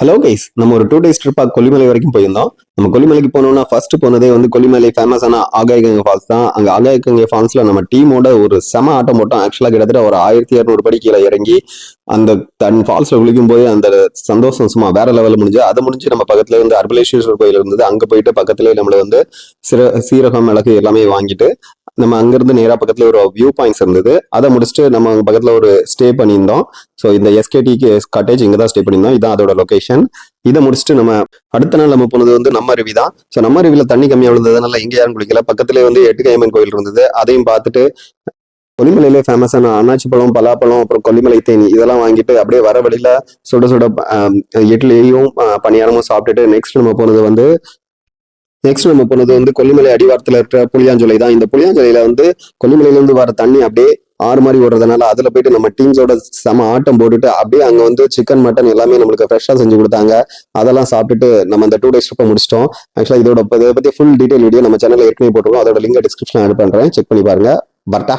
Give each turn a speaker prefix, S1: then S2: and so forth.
S1: Hello guys நம்ம ஒரு two days ட்ரிப்பாக Kollimalai வரைக்கும் போயிருந்தோம். நம்ம கொல்லிமலைக்கு போனோம்னா ஃபர்ஸ்ட் போனதே வந்து கொல்லிமலை ஃபேமஸான ஆகாயகங்கை ஃபால்ஸ் தான். அங்கே ஆகாயகங்கை ஃபால்ஸில் நம்ம டீமோட ஒரு செம ஆட்டம் போட்டோம். ஆக்சுவலாக கிட்டத்தட்ட ஒரு ஆயிரத்தி இரநூறு படி கீழே இறங்கி அந்த தன் ஃபால்ஸில் விழிக்கும் போது அந்த சந்தோஷம் சும்மா வேற லெவலில் முடிஞ்சு அதை முடிஞ்சு நம்ம பக்கத்துல வந்து அர்பலேஸ்வரர் கோயில் இருந்தது. அங்கே போயிட்டு பக்கத்துலேயே நம்மளை வந்து சிற சீரகம் மிளகு எல்லாமே வாங்கிட்டு நம்ம அங்கிருந்து நேராக பக்கத்துல ஒரு வியூ பாயிண்ட்ஸ் இருந்தது. அதை முடிச்சுட்டு நம்ம அங்க பக்கத்துல ஒரு ஸ்டே பண்ணியிருந்தோம். ஸோ இந்த எஸ்கேடி கட்டேஜ் இங்கே தான் ஸ்டே பண்ணியிருந்தோம். இதான் அதோட லொக்கேஷன் இதை முடிச்சுட்டு நம்ம அடுத்த நாள் நம்ம போனது வந்து நம்ம அருவி தான். ஸோ நம்ம அருவியில் தண்ணி கம்மியாக விழுந்ததுனால இங்க யாரும் குளிக்கல. பக்கத்துலேயே வந்து எட்டுக்கையம்மன் கோயில் இருந்தது. அதையும் பார்த்துட்டு கொல்லிமலையிலே ஃபேமஸான அன்னாச்சி பழம் பலாப்பழம் அப்புறம் கொல்லிமலை தேனி இதெல்லாம் வாங்கிட்டு அப்படியே வர வழியில சுட சுட இட்லியும் பணியாரமும் சாப்பிட்டுட்டு நெக்ஸ்ட் நம்ம போனது வந்து நெக்ஸ்ட் நம்ம போனது வந்து கொல்லிமலை அடிவாரத்துல இருக்கிற புளியாஞ்சோலை தான். இந்த புளியாஞ்சோலையில வந்து கொல்லிமலையிலேருந்து வர தண்ணி அப்படியே ஆறு மாதிரி ஓடுறதுனால அதுல போயிட்டு நம்ம டீம்ஸோட செம ஆட்டம் போட்டுட்டு அப்படியே அங்க வந்து சிக்கன் மட்டன் எல்லாமே நம்மளுக்கு ஃப்ரெஷ்ஷா செஞ்சு கொடுத்தாங்க. அதெல்லாம் சாப்பிட்டுட்டு நம்ம அந்த டூ டேஸ் ட்ரிப்பை முடிச்சிட்டோம். ஆக்சுவலா இதோட இதை பத்தி ஃபுல் டீடைல் வீடியோ நம்ம சேனல்ல ஏற்கனவே போட்டுருக்கோம். அதோட லிங்க் டிஸ்கிரிப்ஷன் ஆட் பண்றேன். செக் பண்ணி பாருங்க. பர்ட்டா